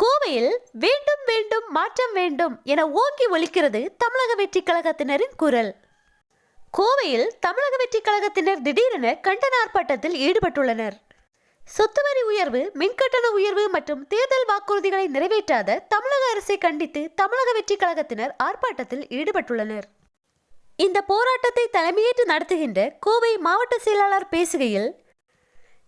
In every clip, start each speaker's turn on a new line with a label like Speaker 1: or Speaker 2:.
Speaker 1: கோவையில் வேண்டும் வேண்டும் மாற்றம் வேண்டும் என ஓங்கி ஒலிக்கிறது தமிழக வெற்றி கழகத்தினரின் குரல். கோவையில் தமிழக வெற்றி கழகத்தினர் திடீரென கண்டன ஆர்ப்பாட்டத்தில் ஈடுபட்டுள்ளனர். சொத்து வரி உயர்வு மின்கட்டண உயர்வு மற்றும் தேர்தல் வாக்குறுதிகளை நிறைவேற்றாத தமிழக அரசை கண்டித்து தமிழக வெற்றி கழகத்தினர் ஆர்ப்பாட்டத்தில் ஈடுபட்டுள்ளனர். இந்த போராட்டத்தை தலைமையேற்று நடத்துகின்ற கோவை மாவட்ட செயலாளர் பேசுகையில்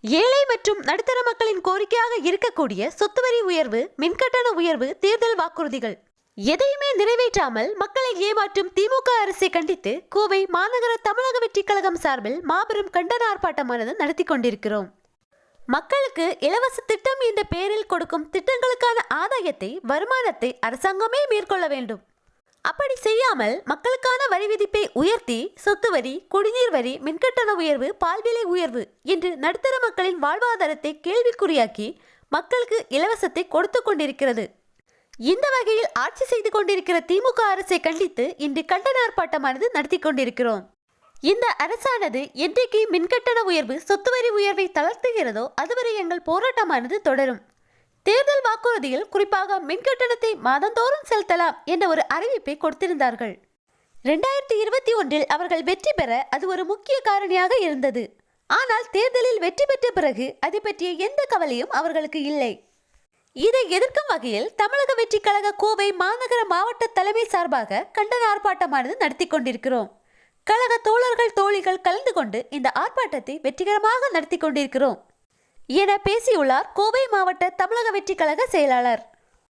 Speaker 1: ஏழை மற்றும் நடுத்தர மக்களின் கோரிக்கையாக இருக்கக்கூடிய சொத்து வரி உயர்வு மின்கட்டண உயர்வு தேர்தல் வாக்குறுதிகள். எதையுமே நிறைவேற்றாமல் மக்களை ஏமாற்றும் திமுக அரசை கண்டித்து கோவை மாநகர தமிழக வெற்றி கழகம் சார்பில் மாபெரும் கண்டன ஆர்ப்பாட்டமானது நடத்தி கொண்டிருக்கிறோம். மக்களுக்கு இலவச திட்டம் என்ற பெயரில் கொடுக்கும் திட்டங்களுக்கான ஆதாயத்தை வருமானத்தை அரசாங்கமே மேற்கொள்ள வேண்டும். அப்படி செய்யாமல் மக்களுக்கான வரி விதிப்பை உயர்த்தி சொத்து வரி குடிநீர் வரி மின்கட்டண உயர்வு பால்விலை உயர்வு என்று நடுத்தர மக்களின் வாழ்வாதாரத்தை கேள்விக்குறியாக்கி மக்களுக்கு இலவசத்தை கொடுத்து கொண்டிருக்கிறது. இந்த வகையில் ஆட்சி செய்து கொண்டிருக்கிற திமுக அரசை கண்டித்து இன்று கண்டன ஆர்ப்பாட்டமானது நடத்தி கொண்டிருக்கிறோம். இந்த அரசானது என்றைக்கு மின்கட்டண உயர்வு சொத்து வரி உயர்வை தளர்த்துகிறதோ அதுவரை எங்கள் போராட்டமானது தொடரும். தேர்தல் வாக்குறுதியில் குறிப்பாக மின்கட்டணத்தை மாதந்தோறும் செலுத்தலாம் என்ற ஒரு அறிவிப்பை கொடுத்திருந்தார்கள். ரெண்டாயிரத்தி இருபத்தி ஒன்றில் அவர்கள் வெற்றி பெற அது ஒரு முக்கிய காரணியாக இருந்தது. ஆனால் தேர்தலில் வெற்றி பெற்ற பிறகு அதை பற்றிய எந்த கவலையும் அவர்களுக்கு இல்லை. இதை எதிர்க்கும் வகையில் தமிழக வெற்றி கழக கோவை மாநகர மாவட்ட தலைமை சார்பாக கண்டன ஆர்ப்பாட்டமானது நடத்தி கொண்டிருக்கிறோம். கழக தோழர்கள் தோழிகள் கலந்து கொண்டு இந்த ஆர்ப்பாட்டத்தை வெற்றிகரமாக நடத்தி கொண்டிருக்கிறோம். என பேசியுள்ளார் கோவை மாவட்ட தமிழக வெற்றி கழக செயலாளர்.